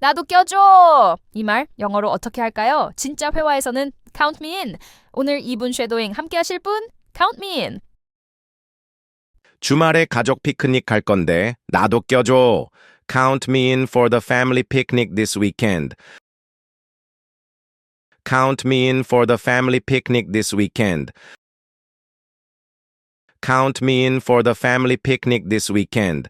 나도 껴줘! 이 말 영어로 어떻게 할까요? 진짜 회화에서는 count me in. 오늘 2분 쉐도잉 함께 하실 분? count me in. 주말에 가족 피크닉 갈 건데 나도 껴줘. Count me in for the family picnic this weekend. Count me in for the family picnic this weekend. Count me in for the family picnic this weekend.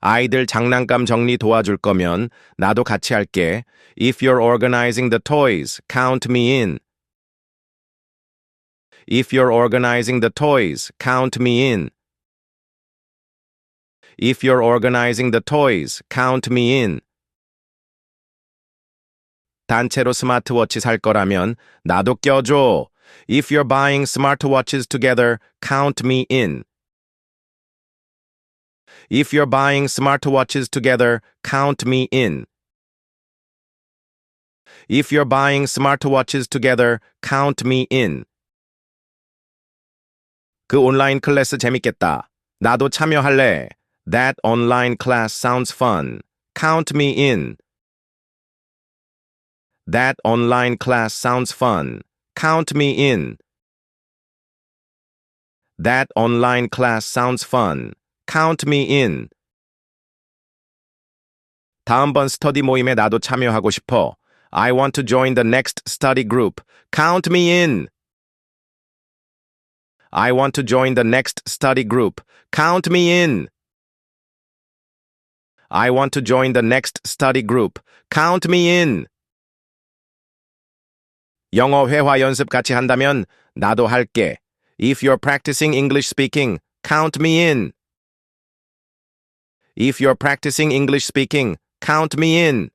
아이들 장난감 정리 도와줄 거면 나도 같이 할게. If you're organizing the toys, count me in. If you're organizing the toys, count me in. If you're organizing the toys, count me in. 단체로 스마트워치 살 거라면 나도 껴줘. If you're buying smartwatches together, count me in. If you're buying smartwatches together, count me in. If you're buying smartwatches together, count me in. 그 온라인 클래스 재밌겠다. 나도 참여할래. That online class sounds fun. Count me in. That online class sounds fun. Count me in. That online class sounds fun. Count me in. 다음번 스터디 모임에 나도 참여하고 싶어. I want to join the next study group. Count me in. I want to join the next study group. Count me in. I want to join the next study group. Count me in. 영어 회화 연습 같이 한다면 나도 할게. If you're practicing English speaking, count me in. If you're practicing English speaking, count me in.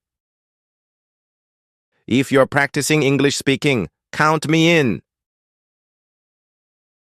If you're practicing English speaking, count me in.